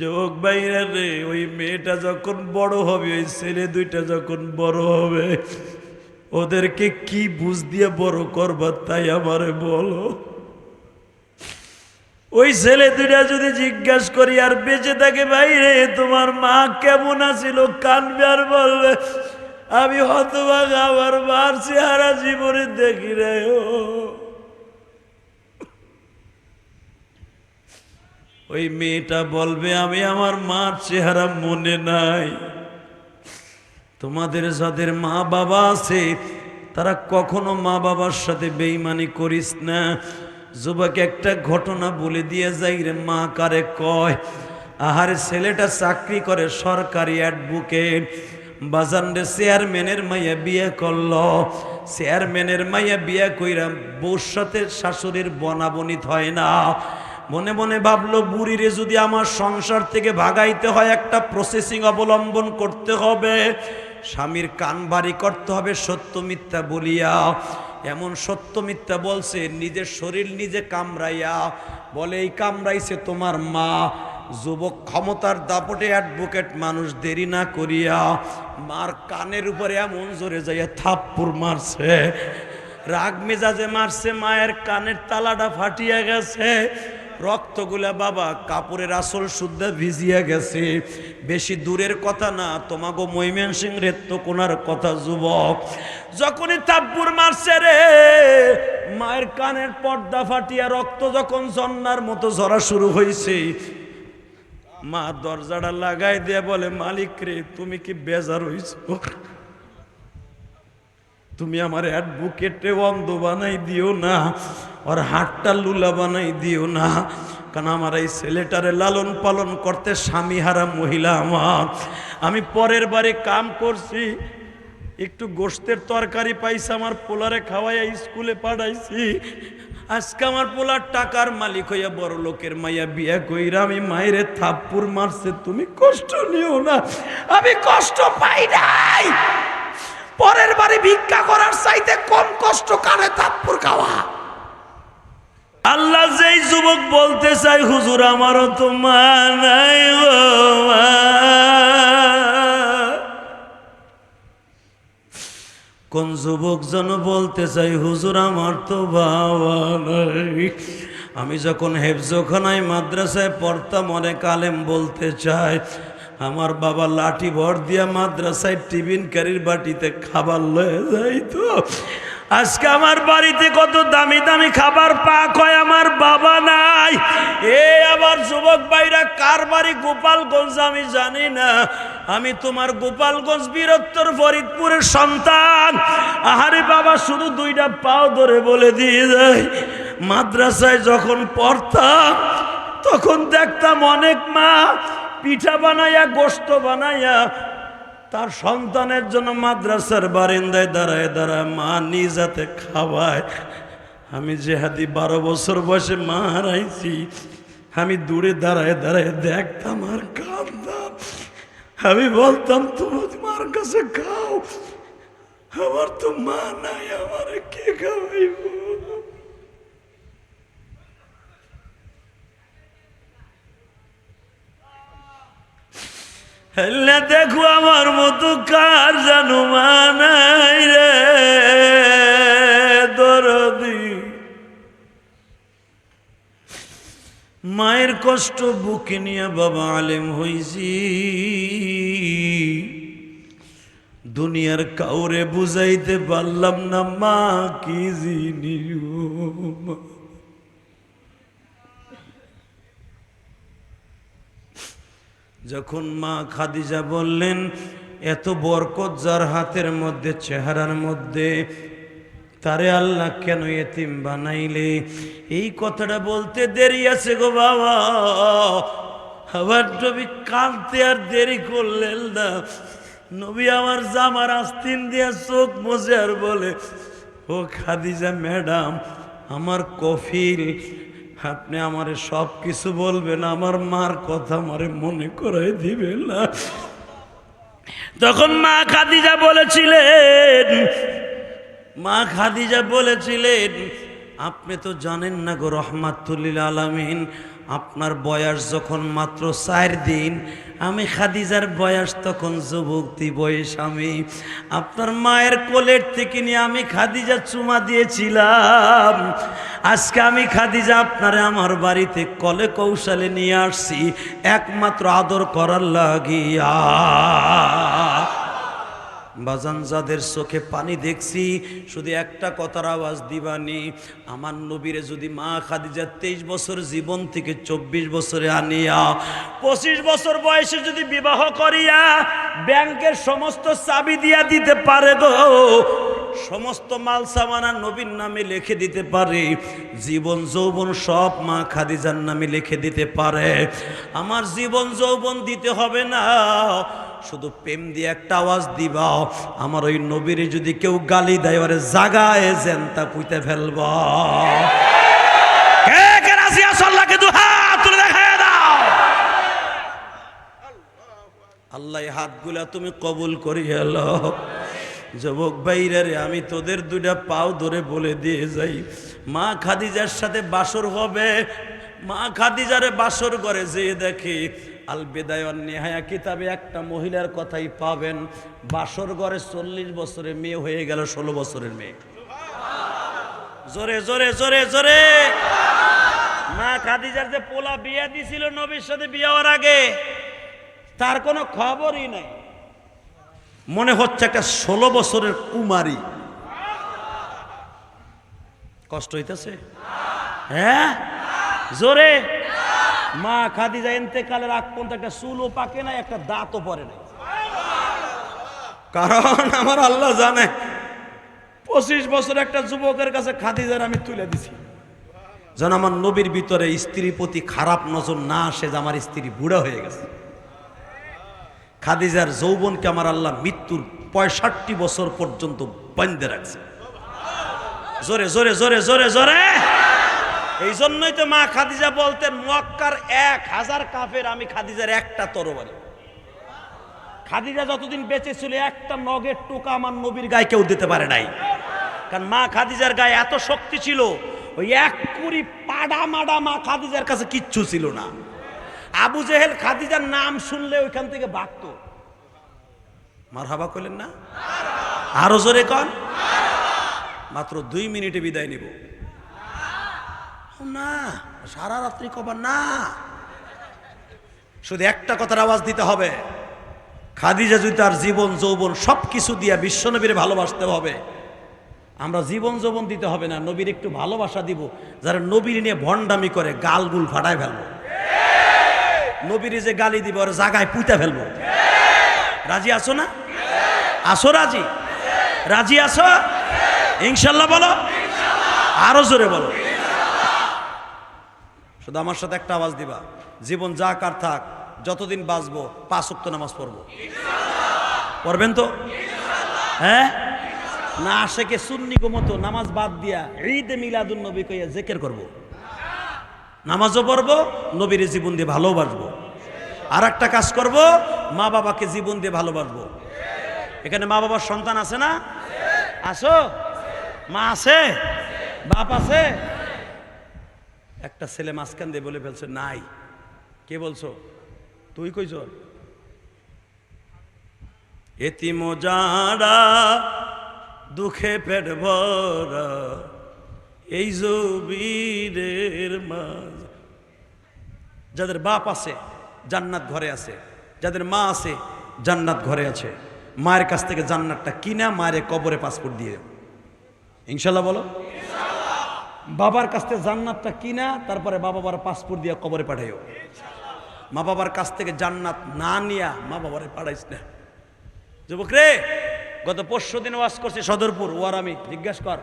যুবক বাইরা রে ওই মেয়েটা যখন বড় হবে, ওই ছেলে দুইটা যখন বড় হবে, ওদেরকে কি বুঝ দিয়ে বড় করবার তাই আমারে বলো। ওই ছেলে দুইটা যদি জিজ্ঞাসা করি, আর বেঁচে থাকে বাইরে, তোমার মা কেমন আছিল? কানবে আর বলবে, আমি হতভাগ, আমার মার চেহারা জীবনে দেখি রে ও। ওই মেয়েটা বলবে, আমি আমার মার চেহারা মনে নাই। তোমাদের যাদের মা বাবা আছে, তারা কখনো মা বাবার সাথে বেইমানি করিস না। যুবক, একটা ঘটনা বলে দিয়ে যাই রে মা, কারে কয়, আহারে ছেলেটা চাকরি করে সরকারি অ্যাডভোকেট। বাজানরে চেয়ারম্যানের মাইয়া বিয়ে করল। চেয়ারম্যানের মাইয়া বিয়ে কইরা বউর সাথে শাশুড়ির বনাবনিত হয় না। মনে মনে ভাবলো, বুড়িরে যদি আমার সংসার থেকে ভাগাইতে হয়, একটা প্রসেসিং অবলম্বন করতে হবে। স্বামীর কান বাড়ি করতে হবে, সত্য মিথ্যা বলিয়া। এমন সত্য মিথ্যা বলছে, নিজের শরীর নিজে কামড়াইয়া। বলে, এই কামড়াইছে তোমার মা। যুবক ক্ষমতার দাপটে অ্যাডভোকেট মানুষ, দেরি না করিয়া মার কানের উপরে এমন জোরে যাইয়া থাপ্পুর মারছে। রাগ মেজাজে মারছে, মায়ের কানের তালাটা ফাটিয়া গেছে। রক্তগুলা বাবা কাপড়ের আসল শুদ্ধ ভিজিয়া গেছে। বেশি দূরের কথা না, তোমাগো মৈমেন সিং রেত্ত কোনার কথা যুবক। যখনই তাব্বুর মারছে রে, মায়ের কানের পর্দা ফাটিয়া রক্ত যখন জন্নার মতো ঝরা শুরু হয়েছে মা দরজাটা লাগাই দিয়ে বলে, মালিক রে, তুমি কি বেজার হইছ? তুমি আমার অ্যাডভোকেটে অন্ধ বানাই দিও না, ওর হাটটা লুলা বানাই দিও না। কারণ আমার এই ছেলেটারে লালন পালন করতে স্বামী হারা মহিলা আমার। আমি পরের বারে কাম করছি, একটু গোস্তের তরকারি পাইছি আমার পোলারে খাওয়াইয়া স্কুলে পাঠাইছি। আজকে আমার পোলার টাকার মালিক হইয়া বড় লোকের মাইয়া বিয়া কইরা আমি মায়েরে থাপ্পুর মারছে। তুমি কষ্ট নিও না, আমি কষ্ট পাই নাই। পরের বারে ভিক্ষা করার চাইতে কম কষ্ট কানে তাপ্পুর খাওয়া? আল্লাহ যেই যুবক বলতে চাই হুজুর, আমারও তো মা নাই গো কোন যুবক যেন বলতে চাই হুজুর, আমার তো বাবা নাই। আমি যখন হেফজোখানায় মাদ্রাসায় পড়তাম, অনেক আলেম বলতে চাই আমার বাবা লাঠি ভর দিয়া মাদ্রাসায় টিফিন কারির বাটিতে খাবার লয়ে যাইতো। আজকে আমার বাড়িতে কত দামি দামি খাবার পাক হয় আমার বাবা নাই। এ আমার যুবক ভাইরা, কার বাড়ি গোপালগঞ্জ আমি জানি না। আমি তোমার গোপালগঞ্জ বীরত্তর ফরিদপুরের সন্তান। আহারে বাবা, শুধু দুইটা পাও ধরে বলে দিয়ে যায় মাদ্রাসায় যখন পড়তাম, তখন দেখতাম অনেক মা পিঠা বানাইয়া গোস্ত বানাইয়া, তার সন্তানের জন্য মাদ্রাসার বারিন্দায় দাঁড়ায় দাঁড়ায় মা নিজ হাতে খাওয়ায়। আমি যেহাদি বারো বছর বয়সে মা হারাইছি। আমি দূরে দাঁড়ায় দাঁড়ায় দেখতাম, আর কাঁদতাম আমি বলতাম তুমি তোমার কাছে খাও। আমার তো মা নাই, আমার কে খাওয়াইব? দেখো আমার মতো কার জানো মানাই রে? দরদি। মায়ের কষ্ট বুকে নিয়ে বাবা আলেম হইছি। দুনিয়ার কাউরে বুঝাইতে পারলাম না মা কি জিনিস ও মা। যখন মা খাদিজা বললেন, এত বরকত যার হাতের মধ্যে, চেহারার মধ্যে, তারে আল্লাহ কেন এতিম বানাইলে? এই কথাটা বলতে দেরি আছে গো বাবা। আবার নবী কাঁদতে আর দেরি করলেন না। নবী আমার জামার আস্তিন দিয়া চোখ মজে আর বলে, ও খাদিজা ম্যাডাম, আমার কফিল আপনি আমারে সব কিছু বলবেন, আমার মার কথা আমারে মনে করাই দিবেন না। তখন মা খাদিজা বলেছিলেন, মা খাদিজা বলেছিলেন, আপনি তো জানেন না গো রহমাতুল্লিল আলামিন আপনার বয়স যখন মাত্র চার দিন, আমি খাদিজার বয়স তখন যুবক্তি বয়স আমি আপনার মায়ের কোলের থেকে নিয়ে আমি খাদিজা চুমা দিয়েছিলাম। আজকে আমি খাদিজা আপনারে আমার বাড়িতে কলে কৌশলে নিয়ে আসছি, একমাত্র আদর করার লাগিয়া। বাজান যাদের চোখে পানি দেখছি, শুধু একটা কথার আওয়াজ দিবানি, আমার নবীরে যদি মা খাদিজা তেইশ বছর জীবন থেকে চব্বিশ বছরে আনিয়া, পঁচিশ বছর বয়সে যদি বিবাহ করিয়া ব্যাংকের সমস্ত চাবি দিয়া দিতে পারে গো, সমস্ত মাল সামানা নবীর নামে লিখে দিতে পারে, জীবন যৌবন সব মা খাদিজার নামে লিখে দিতে পারে। আমার জীবন যৌবন দিতে হবে না। শুধু প্রেম দিয়ে একটা আওয়াজ দিবা। আমার ওই নবীরে যদি কেউ গালি দেয়, ওরে জাগায় জেনতা পুঁতে ফেলব। আল্লাহ হাতগুলা তুমি কবুল করি এলো যুবক বাইরে রে, আমি তোদের দুইটা পাও ধরে বলে দিয়ে যাই। মা খাদিজার সাথে বাসর হবে। মা খাদিজারে বাসর করে যে দেখে আল বেদায়ন নেহায়া কিতাবে একটা মহিলার কথাই পাবেন, বাসর ঘরে চল্লিশ বছরের মেয়ে হয়ে গেল ষোলো বছরের মেয়ে। জোরে জোরে জোরে জোরে। মা খাদিজার যে পোলা বিয়া দিছিল নবীর সাথে হওয়ার আগে, তার কোনো খবরই নাই। মনে হচ্ছে একটা ষোলো বছরের কুমারী। কষ্ট হইতেছে? হ্যাঁ? জোরে। মা খাদিজা এতেকালের আগ পর্যন্ত একটা চুলও পাকে নাই একটা দাঁতও পরে নাই। কারণ আমার আল্লাহ জানে। পঁচিশ বছর একটা যুবকের কাছে খাদিজার আমি তুলে দিছি। যেন আমার নবীর ভিতরে স্ত্রীর প্রতি খারাপ নজর না আসে যে আমার স্ত্রী বুড়া হয়ে গেছে। খাদিজার যৌবনকে আমার আল্লাহ মৃত্যুর পঁয়ষট্টি বছর পর্যন্ত বন্ধে রাখছে। জোরে জোরে জোরে জোরে জোরে। এই জন্যই তো মা খাদিজা বলতেন, মক্কার এক হাজার কাফের, আমি খাদিজার একটা তরবারি। খাদিজা যতদিন বেঁচে ছিল, একটা নগের টোকা আমার নবীর গায়ে কেউ দিতে পারে নাই। কারণ মা খাদিজার গায়ে এত শক্তি ছিল, ওই এক কুড়ি পাডা মাডা মা খাদিজার কাছে কিচ্ছু ছিল না। আবু জেহেল খাদিজার নাম শুনলে ওইখান থেকে বাগত মার হাবা করলেন না? আরও জোরে কন? মাত্র দুই মিনিটে বিদায় নিব। না, সারা রাত্রি কবার না। শুধু একটা কথার আওয়াজ দিতে হবে। খাদিজা যদি তার জীবন, যৌবন সব কিছু দিয়া বিশ্বনবীরে ভালোবাসতে হবে, আমরা জীবন, যৌবন দিতে হবে না, নবীর একটু ভালোবাসা দিব, যারা নবীর নিয়ে ভণ্ডামি করে, গালগুল ফাটায় ফেলব। নবীর যে গালি দিব, ওর জাগায় পুঁতে ফেলব। রাজি আছো না? আসো রাজি? রাজি আসো ইনশাল্লাহ বলো? আরও জোরে বলো। শুধু আমার সাথে একটা আওয়াজ দিবা। জীবন যা কার থাক, যতদিন বাঁচবো, পাঁচ উক্ত নামাজ পড়ব। পড়বেন তো? হ্যাঁ? না আশেকে সুন্নি মতো নামাজ বাদ দিয়া ঈদে মিলাদুন নবী কইয়া জেকের করব। নামাজও পড়ব, নবীর জীবন দিয়ে ভালোবাসবো আর একটা কাজ করব, মা বাবাকে জীবন দিয়ে ভালোবাসবো এখানে মা বাবার সন্তান আছে না? আসো মা আছে? বাপ আছে? একটা ছেলে মাঝখান দিয়ে বলে ফেলছে, নাই। কে বলছো? তুই কইছ? এতিম যারা দুঃখে পেট ভরা, এই জবিরের মাঝ। যাদের বাপ আছে, জান্নাত ঘরে আছে। যাদের মা আছে, জান্নাত ঘরে আছে। মায়ের কাছ থেকে জান্নাতটা কিনা, মায়ের কবরে পাসপোর্ট দিয়ে ইনশাল্লাহ বলো। বাবার কাছ থেকে জান্নাতটা কিনা, তারপরে বাবা বাবার পাসপোর্ট দিয়ে কবরে পাঠাইও। মা বাবার কাছ থেকে জান্নাত না নিয়া মা বাবারে পাঠাইস না। যুবক রে, গত পরশু দিন ওয়াজ করছি সদরপুর, ওয়ার আমি, জিজ্ঞেস কর।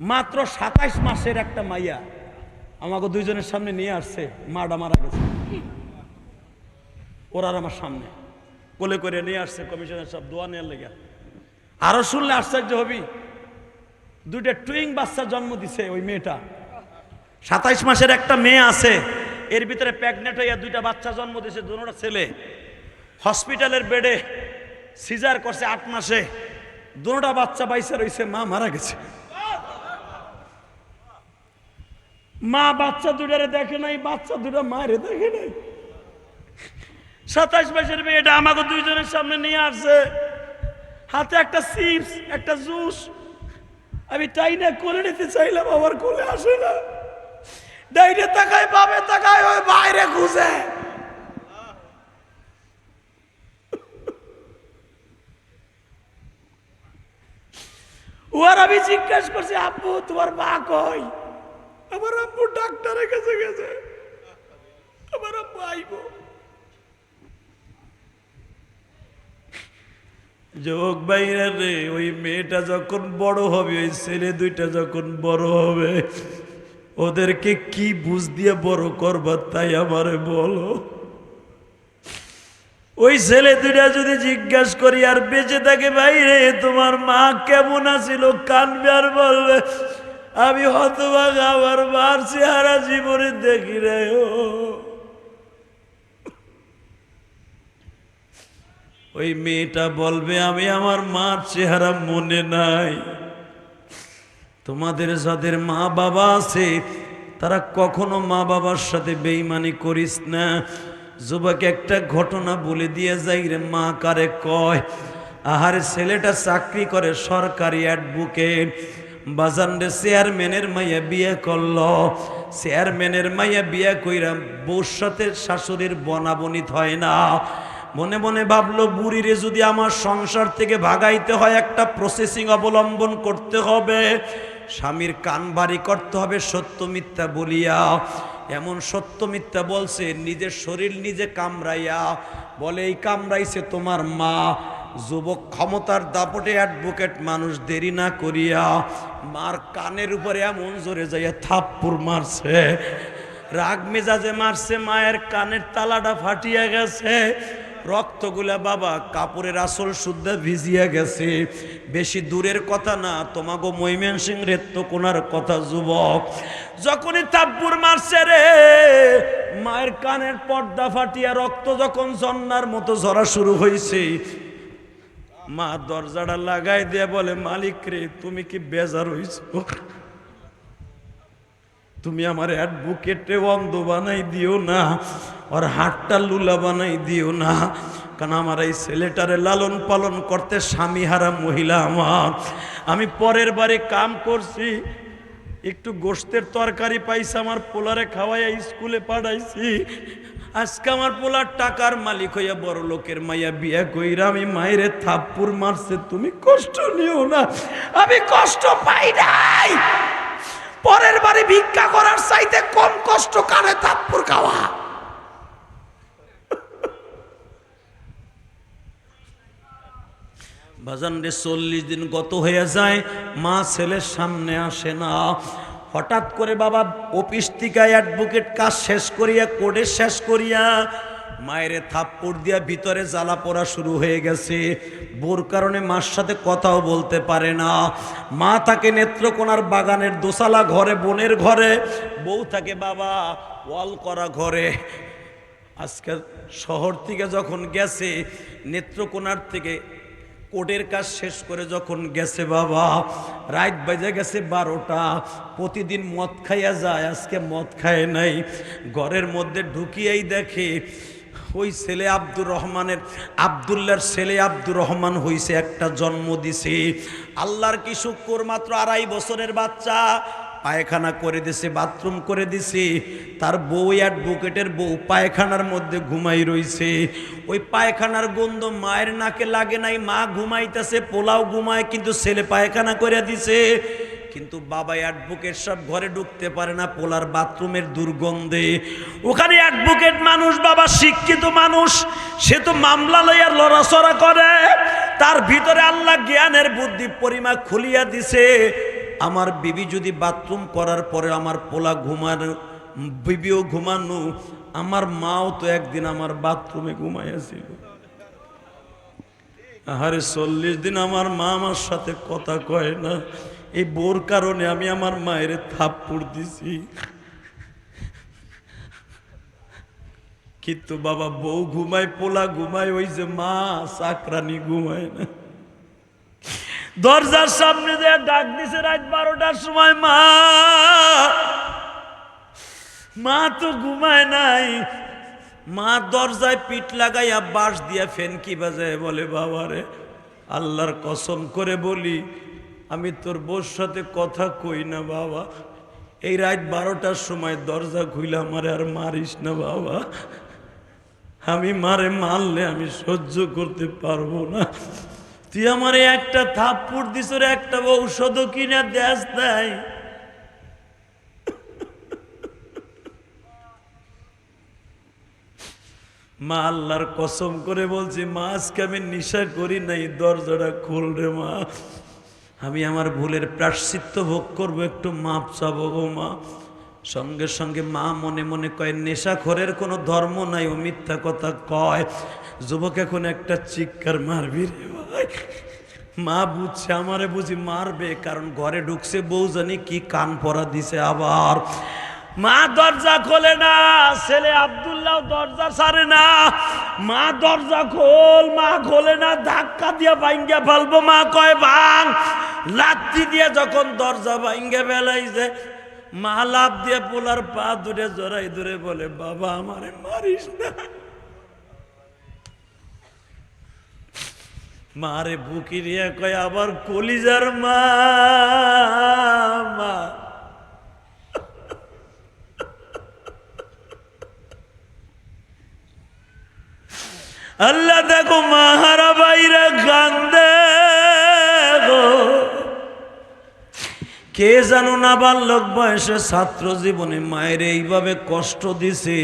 মাত্র সাতাইশ মাসের একটা মাইয়া আমাকে দুইজনের সামনে নিয়ে আসছে মাডা মারা গেছে। ওরা আমার সামনে। কোলে করে নিয়ে আসছে, কমিশনের সব দোয়া নেওয়ার লেগে। আরও শুনলে আশ্চর্য হবি। দুইটা টুইং বাচ্চা জন্ম দিছে ওই মেয়েটা। সাতাইশ মাসের একটা মেয়ে আছে, এর ভিতরে প্রেগনেন্ট হইয়া দুইটা বাচ্চা জন্ম দিছে দুটা ছেলে। হসপিটালের বেডে সিজার করছে আট মাসে, দুটা বাচ্চা বাইসে রয়েছে মা মারা গেছে। মা বাচ্চা দুটারে দেখে নাই, বাচ্চা দুটা মায়ের দেখে নাই। সাতাশ মাসের মেয়েটা আমাকে দুইজনের সামনে নিয়ে আসছে। হাতে একটা চিপস, একটা জুস আমি তাই না কোলে নিতে চাইলাম, আমার কোলে আসে না। ডাইনে তাকায়, বামে তাকায়, ওই বাইরে খুঁজে। ওর আমি জিজ্ঞাসা করছি, আব্বু, তোমার মা কই? আমার আব্বু ডাক্তারের কাছে গেছে। আমার আব্বু আইব। যোগ বাইরে রে, ওই মেয়েটা যখন বড় হবে, ওই ছেলে দুইটা যখন বড় হবে, ওদেরকে কি বুঝ দিয়ে বড় করবার তাই আমারে বলো। ওই ছেলে দুইটা যদি জিজ্ঞাসা করি, আর বেঁচে থাকে বাইরে, তোমার মা কেমন আছিল? কানবে আর বলবে, আমি হতভাগ, আমার মার চেহারা জীবনে দেখি রে ও। ওই মেয়েটা বলবে, আমি আমার মার চেহারা মনে নাই। তোমাদের যাদের মা বাবা আছে, তারা কখনো মা বাবার সাথে বেইমানি করিস না। যুবক, একটা ঘটনা বলে দিয়ে যাই রে মা, কারে কয়, আহারে ছেলেটা চাকরি করে সরকারি অ্যাডভোকেট। বাজানরে চেয়ারম্যানের মাইয়া বিয়ে করল। চেয়ারম্যানের মাইয়া বিয়ে কইরা বউর সাথে শাশুড়ির বনাবনিত হয় না। মনে মনে ভাবলো, বুড়িরে যদি আমার সংসার থেকে ভাগাইতে হয়, একটা প্রসেসিং অবলম্বন করতে হবে। স্বামীর কান বাড়ি করতে হবে, সত্য মিথ্যা বলিয়া। এমন সত্য মিথ্যা বলছে, নিজের শরীর নিজে কামড়াইয়া। বলে, এই কামড়াইছে তোমার মা। যুবক ক্ষমতার দাপটে অ্যাডভোকেট মানুষ, দেরি না করিয়া মার কানের উপরে এমন জোরে যাইয়া থাপ্পুর মারছে। রাগ মেজাজে মারছে, মায়ের কানের তালাটা ফাটিয়া গেছে। রক্তগুলা বাবা, কাপড়ের আসল শুদ্ধ ভিজিয়া গেছে। বেশি দূরের কথা না, তোমাগো মৈমেন সিং রেত্ত কোনার কথা, যুবক। যখনই তাব্বুর মারছে রে, মায়ের কানের পর্দা ফাটিয়া রক্ত যখন জন্নার মতো ঝরা শুরু হয়েছে মা দরজাটা লাগাই দিয়ে বলে, মালিক রে, তুমি কি বেজার হইছ? তুমি আমার অ্যাডভোকেটে অন্ধ বানাই দিও না ওর হাতটা লুলা বানাই দিও না। কারণ আমার এই ছেলেটারে লালন পালন করতে স্বামী হারা মহিলা আমার। আমি পরের বারে কাম করছি, একটু গোস্তের তরকারি পাইছি আমার পোলারে খাওয়াইয়া স্কুলে পাঠাইছি। আজকে আমার পোলার টাকার মালিক হইয়া বড় লোকের মাইয়া বিয়া কইরা আমি মায়েরে থাপ্পুর মারছে। তুমি কষ্ট নিও না, আমি কষ্ট পাই নাই। পরের বারে ভিক্ষা করার চাইতে কম কষ্ট কানে থাপ্পুর খাওয়া? বাজান রে, চল্লিশ দিন গত হয়ে যায়, মা ছেলের সামনে আসে না। হঠাৎ করে বাবা অফিস থেকে অ্যাডভোকেট কাজ শেষ করিয়া কোর্টে শেষ করিয়া মায়ের থাপ্পড় দিয়া ভিতরে জ্বালা পড়া শুরু হয়ে গেছে। বোর কারণে মার সাথে কথাও বলতে পারে না। মা থাকে নেত্রকোনার বাগানের দোসালা ঘরে, বোনের ঘরে, বউ থাকে বাবা, ওয়াল করা ঘরে। আজকে শহর থেকে যখন গেছে, নেত্রকোনার থেকে কোর্টের কাজ শেষ করে যখন গেছে, বাবা, রাত বেজে গেছে বারোটা। প্রতিদিন মদ খাইয়া যায়, আজকে মদ খায় নাই। ঘরের মধ্যে ঢুকিয়েই দেখে ওই ছেলে আব্দুর রহমানের, আবদুল্লার ছেলে আব্দুর রহমান হইছে একটা জন্ম দিছে। আল্লাহর কি শুক্র? মাত্র আড়াই বছরের বাচ্চা। পায়খানা করে দিছে, বাথরুম করে দিছে। তার বউ অ্যাডভোকেটের বউ পায়খানার মধ্যে ঘুমাই রইছে। ওই পায়খানার গন্ধ মায়ের নাকে লাগে নাই। মা ঘুমাইতেছে, পোলাও ঘুমায়, কিন্তু ছেলে পায়খানা করে দিছে। কিন্তু বাবা অ্যাডভোকেট সব ঘরে ঢুকতে পারে না, পোলার বাথরুমের দুর্গন্ধে। ওখানে অ্যাডভোকেট মানুষ, বাবা শিক্ষিত মানুষ, সে তো মামলা লইয়া লড়াচড়া করে। তার ভিতরে আল্লাহ জ্ঞানের বুদ্ধি পরিমাপ খুলিয়া দিছে। আমার বিবি যদি বাথরুম করার পরে আমার পোলা ঘুমানো, বিবিও ঘুমানো, আমার মাও তো একদিন আমার বাথরুমে ঘুমাইয়াছিল আহারে চল্লিশ দিন আমার মা আমার সাথে কথা কয় না। এই বোর কারণে আমি আমার মায়ের থাপ্পড় দিছি। কিন্তু বাবা বউ ঘুমায়, পোলা ঘুমায়, ওই যে মা চাকরানি ঘুমায় না। দরজার সামনে যে ডাক দিছে, রাত বারোটার সময়, মা। মা তো ঘুমায় নাই। মা দরজায় পিঠ লাগাইয়া বাঁশ দিয়া ফেনকি বাজায় বলে, বাবারে, আল্লাহর কসম করে বলি আমি তোর বোর সাথে কথা কই না বাবা। এই রাত বারোটার সময় দরজা খুইলে আমারে আর মারিস না বাবা। আমি মারে মারলে আমি সহ্য করতে পারব না। তুই আমারে একটা থাপ্পড় দিস একটা ঔষধও কিনা দেশ দেয় মা আল্লাহর কসম করে বলছি, মা, আজকে আমি নিশা করি নাই, দরজাটা খোল রে মা। আমি আমার ভুলের প্রাশ্চিত্য ভোগ করব, একটু মাপ চাবো গো মা। সঙ্গে সঙ্গে মা মনে মনে কয়, নেশাখরের কোনো ধর্ম নাই, ও মিথ্যা কথা কয়। যুবক এখন একটা চিৎকার মারবি রে ভাই। মা বুঝছে, আমারে বুঝি মারবে, কারণ ঘরে ঢুকছে, বউ জানি কি কান পরা দিছে আবার। মা দরজা খোলে না, ছেলে আব্দুল্লাহ দরজা ছাড়ে না। মা দরজা খোল, মা খোলে না, ধাক্কা দিয়ে ভাঙ্গা ফেলব, মা কয়, ভাঙ। লাত্তি দিয়ে যখন দরজা ভাঙ্গা ফেলাইছে, মা লাভ দিয়ে পোলার পা দূরে জড়াই দূরে বলে, বাবা, আমারে মারিস না। মারে বুকি নিয়ে কয়, আবার কলিজার মা মা। আল্লাহ দেখো মাহারা বাইরা কান্দে গো। কে জানো না বাল্যক বয়সে ছাত্র জীবনে মায়ের এইভাবে কষ্ট দিছে?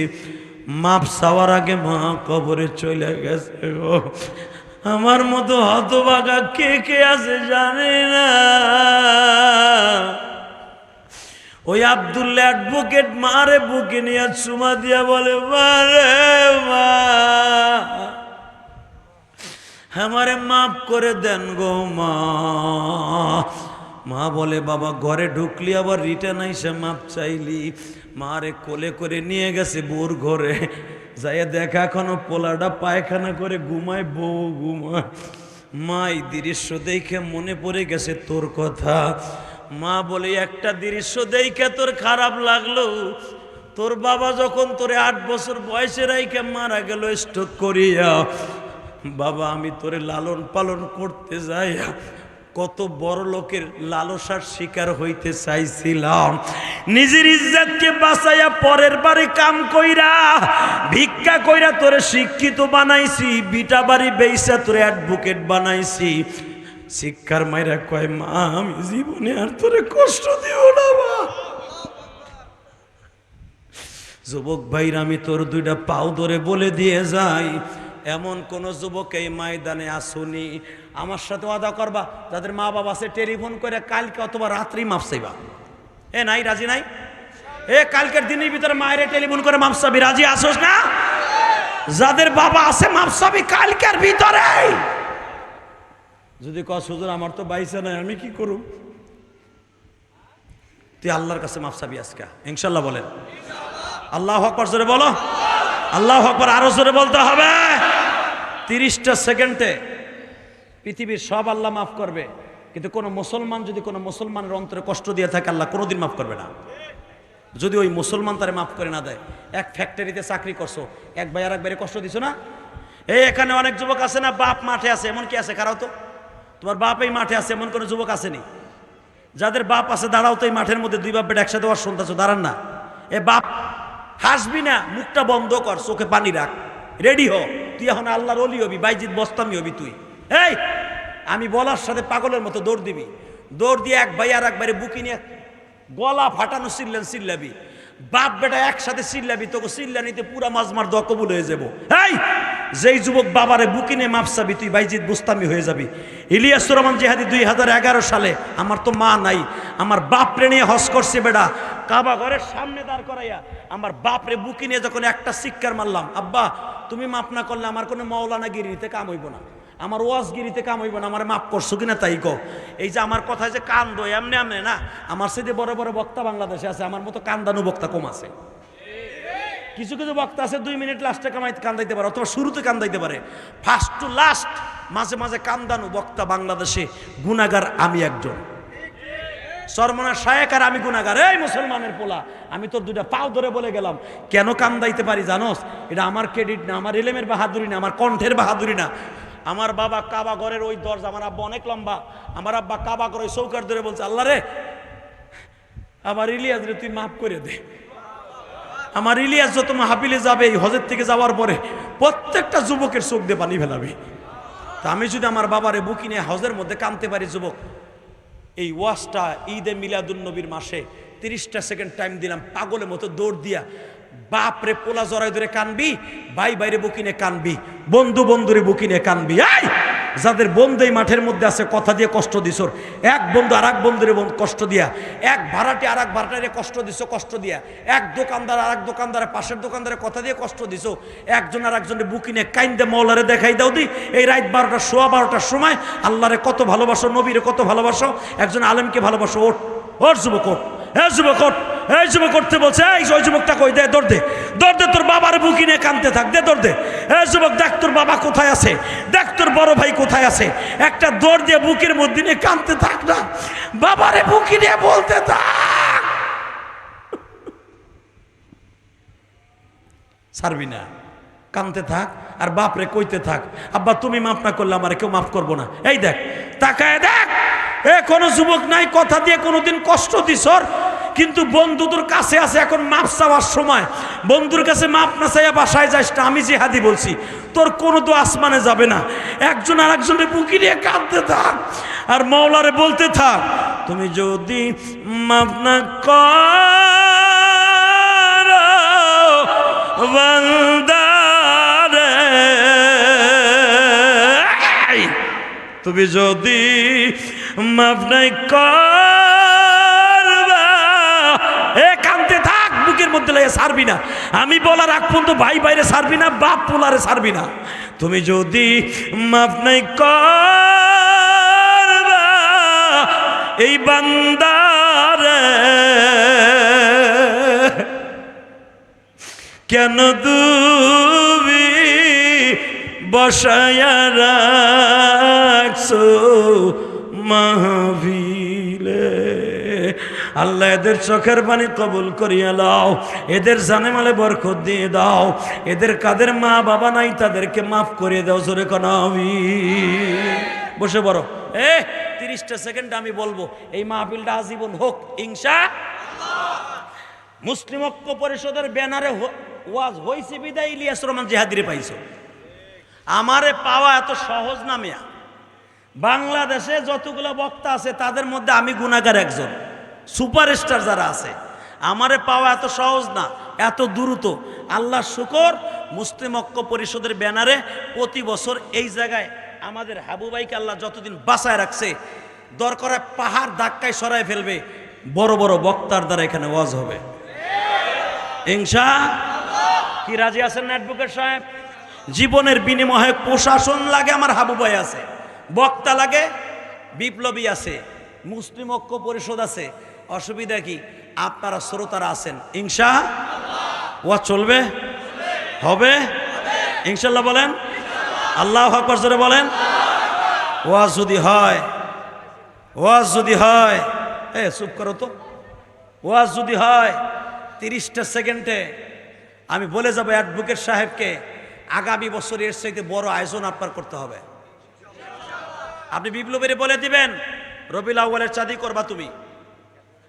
মাপ চাওয়ার আগে মা কবরে চলে গেছে গো। আমার মতো হতবাগা কে কে আছে জানে না। ওই আবদুল্লা অ্যাডভোকেট মারে বুকে নিয়ে চুমা দিয়া বলে মারে মা। আমারে মাফ করে দেন গো মা। মা বলে, বাবা, ঘরে ঢুকলি, আবার রিটার্ন আইসে মাপ চাইলি। মারে কোলে করে নিয়ে গেছে বোর ঘরে। যাইয়া দেখা এখনও পোলাটা পায়খানা করে ঘুমায়, বউ ঘুমায়। মা, এই দৃশ্য দেখে মনে পড়ে গেছে তোর কথা। মা বলে, একটা দৃশ্য দেখে তোর খারাপ লাগল। তোর বাবা যখন তোরে আট বছর বয়সে রাইকে মারা গেল, স্ট্রোক করিয়া। বাবা, আমি তোরে লালন পালন করতে যাই। কত বড় লোকের লালসার শিকার হইতে চাইছিলাম। নিজের ইজ্জতকে বাঁচাইয়া পরের বাড়ি কাম কইরা, ভিক্ষা কইরা তোরে শিক্ষিত বানাইছি, বিটা বাড়ি বেইসা তোরে অ্যাডভোকেট বানাইছি। শিক্ষার মাইরা কয়, মা, আমি জীবনে আর তোরে কষ্ট দিও না, মা। যুবক ভাইরা, আমি তোর দুইটা পাও ধরে বলে দিয়ে যাই। এমন কোন যুবক এই ময়দানে আসুনি। আমার সাথে ওয়াদা করবা, যাদের মা বাবা আছে, টেলিফোন করে কালকে অথবা রাত্রি মাপ চাইবা। এ নাই, রাজি নাই? এ কালকের দিনের ভিতরে মায়ের টেলিফোন করে মাপ চাবি। রাজি আসোস না? যাদের বাবা আছে মাপ চাবি কালকের ভিতরে। যদি কস, হুজুর, আমার তো বাইসে নাই, আমি কি করব তুই আল্লাহর কাছে মাপ চাবি আজকে। ইনশাল্লাহ বলেন। আল্লাহ আকবর জোরে বলো। আল্লাহ আকবর আরও জোরে বলতে হবে। তিরিশটা সেকেন্ডে পৃথিবীর সব আল্লাহ মাফ করবে। কিন্তু কোনো মুসলমান যদি কোনো মুসলমানের অন্তরে কষ্ট দিয়ে থাকে, আল্লাহ কোনোদিন মাফ করবে না। যদি ওই মুসলমান তারে মাফ করে না দেয়, এক ফ্যাক্টরিতে চাকরি করছ, এক ভাই আর এক বাইরে কষ্ট দিছো না? এই এখানে অনেক যুবক আছে না, বাপ মাঠে আছে, এমন কি আছে? কারাও তো। তোমার বাপ এই মাঠে আছে, এমন কোনো যুবক আসেনি যাদের বাপ আছে, দাঁড়াও তো এই মাঠের মধ্যে দুই বাপ বেটা একসাথে ওর শুনতেছো দাঁড়ান না। এ, বাপ, হাসবি না, মুখটা বন্ধ কর, চোখে পানি রাখ। রেডি হ তুই এখন আল্লাহর অলি হবি বাইজিৎ বস্তামি হবি তুই। এই, আমি বলার সাথে পাগলের মতো দৌড় দিবি। দৌড় দিয়ে এক ভাই আর একবারে বুকি নিয়ে গলা ফাটানো চিল্লেন চিল্লাবি। বাপ বেটা একসাথে চিল্লাবি তোকে চিল্লানিতে পুরা মাঝমার দোয়া কবুল হয়ে যাব। এই, যেই যুবক বাবারে বুকিনে মাপসাবি তুই বাইজিৎ বুস্তামি হয়ে যাবি। ইলিয়াস রহমান জেহাদি দুই হাজার এগারো সালে, আমার তো মা নাই, আমার বাপরে নিয়ে হস করছে বেটা। কাবা ঘরের সামনে দাঁড় করাইয়া আমার বাপরে বুকি নিয়ে যখন একটা শিক্ষার মারলাম, আব্বা, তুমি মাপ না করলে আমার কোনো মৌলানা গিরিতে কাম হইব না। আমার ওয়াজগিরিতে কাম হইব না, আমার মাপ করছ কিনা তাই কো এই যে আমার কথা যে কান দো এমনি এমনি না, আমার সাথে বড় বড় বক্তা বাংলাদেশে আছে, আমার মতো কান্দানু বক্তা কম আছে। কিছু কিছু বক্তা আছে, দুই মিনিট লাস্টে কামাই কান্দাইতে পারে, অথবা শুরুতে কান্দাইতে পারে। ফার্স্ট টু লাস্ট মাঝে মাঝে কান্দানু বক্তা বাংলাদেশে গুনাগার আমি একজন। সরমনা শায়েক আর আমি গুনাগার এই মুসলমানের পোলা, আমি তোর দুটা পাও ধরে বলে গেলাম। কেন কান্দাইতে পারি জানোস? এটা আমার ক্রেডিট না, আমার এলেমের বাহাদুরি না, আমার কণ্ঠের বাহাদুরি না। আমার বাবা কাবা ঘরের ওই দরজা, আমার আব্বা অনেক লম্বা। আমার আব্বা কাবা ওই চৌকার ধরে বলছে, আল্লাহ রে, আমার ইলিয়াস রে, তুই মাফ করে দে। আমার ইলিয়াস যত মাহাবিলে যাবে এই হজের থেকে যাওয়ার পরে প্রত্যেকটা যুবকের চোখ দিয়ে পানি ফেলাবে। তা আমি যদি আমার বাবারে বুকি নিয়ে হজের মধ্যে কানতে পারি যুবক, এই ওয়াজটা ঈদে মিলাদুল নবীর মাসে তিরিশটা সেকেন্ড টাইম দিলাম, পাগলের মতো দৌড় দিয়া বাপরে পোলা জড়াই ধরে কানবি, ভাই বাইরে বুকিনে কানবি, বন্ধু বন্ধুরে বুকিনে কানবি। এই, যাদের বন্ধু এই মাঠের মধ্যে আছে, কথা দিয়ে কষ্ট দিছর এক বন্ধু আর এক বন্ধুরে কষ্ট দিয়া। এক ভাড়াটি আর এক ভাড়াটারে কষ্ট দিছো কষ্ট দিয়া। এক দোকানদার আর এক দোকানদারের পাশের দোকানদারে কথা দিয়ে কষ্ট দিছো একজন আর একজনের বুকিনে কাইন্দে মৌলারে দেখাই দাও দি। এই রাত বারোটা সোয়া বারোটার সময় আল্লাহরে কত ভালোবাসো, নবীরে কত ভালোবাসো, একজন আলেমকে ভালোবাসো ওট ওর যুবক ওট হ্যাঁ যুবক ওট এই যুবক করতে বলছে, এই ওই যুবকটা কই? দে, দৌড় দে। দৌড় দে, তোর বাবার বুকি নিয়ে কানতে থাক। দে দে। এই যুবক, দেখ তোর বাবা কোথায় আছে। দেখ তোর বড় ভাই কোথায় আছে। একটা দিয়ে বুকের মধ্যে নিয়ে কানতে থাক না। বাবারে বুকি নিয়ে বলতে থাক। ছাড়বি না। কানতে থাক আর বাপরে কইতে থাক, আব্বা, তুমি মাফ না করলে আমার কেউ মাফ করব না। এই দেখ, তাকায় দেখ। এ, কোনো যুবক নাই, কথা দিয়ে কোনোদিন কষ্ট দিছর কিন্তু বন্ধু তোর কাছে আছে, এখন মাপ চাওয়ার সময়। বন্ধুর কাছে মাপ না চাইয়া বাসায় যাস না, আমি যে হাদি বলছি। তোর কোনো তো আসমানে যাবে না। একজন আর একজনের বুকি নিয়ে কাঁদতে থাক। আর মৌলারে বলতে থাক, তুমি যদি মাপ না কর, বান্দারে তুমি যদি মাফ নাই এ থাক, বুকের মধ্যে লাগে সারবি না। আমি বলার আগ পর্যন্ত ভাই বাইরে সারবি না, বাপ পোলারে সারবি না। তুমি যদি মাফ নাই এই বান্দারে কেন তুমি বসায়া রাখছো? মাহভিলে আল্লাহ এদের চোখের পানি কবুল করিয়া লাও, এদের জানে মালে বরকত দিয়ে দাও, এদের কাদের মা বাবা নাই তাদেরকে মাফ করিয়ে দাও, জোরে কনাবি বসে বড় এ, তিরিশটা সেকেন্ড আমি বলব, এই মাহফিলটা আজীবন হোক ইংসা মুসলিম ঐক্য পরিষদের ব্যানারে ওয়াজ হইছে বিদায়, ইলিয়াস রহমান জেহাদিরে পাইছো। আমারে পাওয়া এত সহজ না মিয়া। বাংলাদেশে যতগুলো বক্তা আছে, তাদের মধ্যে আমি গুণাগার একজন। সুপারস্টার যারা আছে, আমারে পাওয়া এত সহজ না, এত দ্রুত। আল্লাহ শুকর, মুসলিম ঐক্য পরিষদের ব্যানারে প্রতি বছর এই জায়গায় আমাদের হাবুবাইকে আল্লাহ যতদিন বাঁচায় রাখছে দরকার পাহাড় ধাক্কায় সরায় ফেলবে, বড় বড় বক্তার দ্বারা এখানে ওয়াজ হবে। ইংসা কি রাজি আছেন অ্যাডভোকেট সাহেব? জীবনের বিনিময়ে প্রশাসন লাগে আমার হাবু ভাই আছে। বক্তা লাগে, বিপ্লবী আছে, মুসলিম ঐক্য পরিষদ আছে। অসুবিধা কি? আপনারা শ্রোতারা আছেন। ইংসা ওয়া চলবে? হবে? ইনশাল্লাহ বলেন? আল্লাহ আকবর বলেন? ওয়াজ যদি হয়, ওয়াজ যদি হয়, এ, চুপ করো তো। ওয়াজ যদি হয়, তিরিশটা সেকেন্ডে আমি বলে যাব অ্যাডভোকেট সাহেবকে, আগামী বছর এর চাইতে বড় আয়োজন আপনার করতে হবে। আপনি বিপ্লবীরে বলে দিবেন রবিল আউ্বালের চাঁদি করবা তুমি।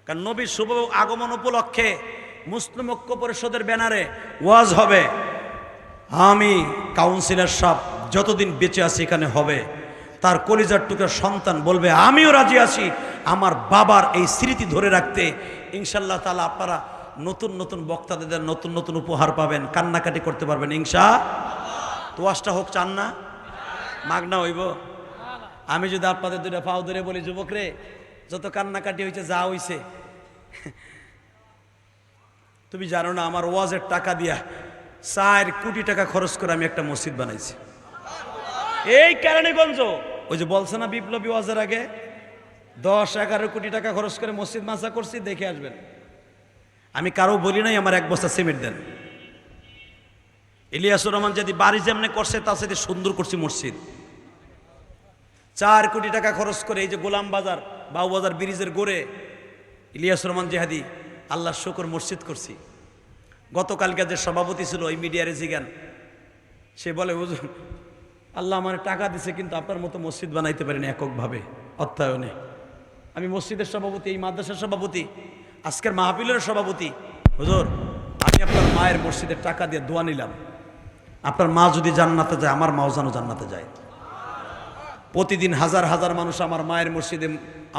কারণ নবীর শুভ আগমন উপলক্ষে মুসলিম ঐক্য পরিষদের ব্যানারে ওয়াজ হবে। আমি কাউন্সিলর সাহ যতদিন বেঁচে আছি এখানে হবে। তার কলিজার টুকের সন্তান বলবে, আমিও রাজি আছি। আমার বাবার এই স্মৃতি ধরে রাখতে ইনশাল্লাহ তালা আপনারা নতুন নতুন বক্তাদের নতুন নতুন উপহার পাবেন, কান্নাকাটি করতে পারবেন, ইনশা তো ওয়াজটা হোক চান না? মাগনা হইব। আমি যদি আপনাদের দুটা পাও ধরে বলি যুবক রে যত কান্নাকাটি হয়েছে যা হইছে। তুমি জানো না আমার ওয়াজের টাকা দিয়া চার কোটি টাকা খরচ করে আমি একটা মসজিদ বানাইছি। এই কেরানীগঞ্জ ওই যে বলছে না বিপ্লবী ওয়াজের আগে দশ এগারো কোটি টাকা খরচ করে মসজিদ মাসা করছি দেখে আসবেন। আমি কারও বলি নাই আমার এক বস্তা সিমেন্ট দেন। ইলিয়াসুর রহমান যদি বাড়ি যেমনি করছে তার সাথে সুন্দর করছি মসজিদ। চার কোটি টাকা খরচ করে এই যে গোলাম বাজার বাবু বাজার ব্রিজের গোড়ে ইলিয়াস রহমান জেহাদি আল্লাহ শুকর মসজিদ করছি। গতকালকে যে সভাপতি ছিল ওই মিডিয়ারে জিগান সে বলে, হুজুর, আল্লাহ আমার টাকা দিছে কিন্তু আপনার মতো মসজিদ বানাইতে পারেনি এককভাবে, অর্থায়নে। আমি মসজিদের সভাপতি, এই মাদ্রাসার সভাপতি, আজকের মাহফিলের সভাপতি। হুজুর, আমি আপনার মায়ের মসজিদের টাকা দিয়ে দোয়া নিলাম। আপনার মা যদি জান্নাতে যায়, আমার মাও যেন জান্নাতে যায়। প্রতিদিন হাজার হাজার মানুষ আমার মায়ের মসজিদে,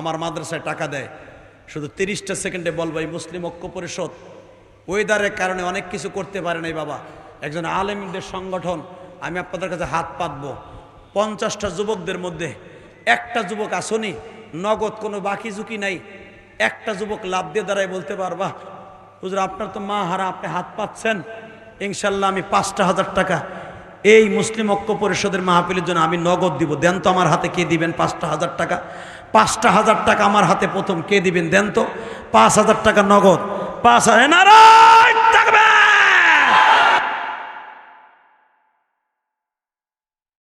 আমার মাদ্রাসায় টাকা দেয়। শুধু তিরিশটা সেকেন্ডে বলব, এই মুসলিম ঐক্য পরিষদ ওয়েদারের কারণে অনেক কিছু করতে পারে নাই বাবা। একজন আলেমদের সংগঠন, আমি আপনাদের কাছে হাত পাতবো। পঞ্চাশটা যুবকদের মধ্যে একটা যুবক আসনি, নগদ কোনো বাকি ঝুঁকি নাই, একটা যুবক লাভ দিয়ে দাঁড়ায় বলতে পারবা, হুজুর, আপনার তো মা হারা, আপনি হাত পাচ্ছেন ইনশাল্লাহ আমি পাঁচটা হাজার টাকা এই মুসলিম ঐক্য পরিষদের মাহফিলের জন্য আমি নগদ দিব। দেন তো আমার হাতে কে দিবেন? পাঁচটা হাজার টাকা। পাঁচটা হাজার টাকা আমার হাতে প্রথম কে দিবেন? দেন তো। পাঁচ হাজার টাকা নগদ। পাঁচ হাজার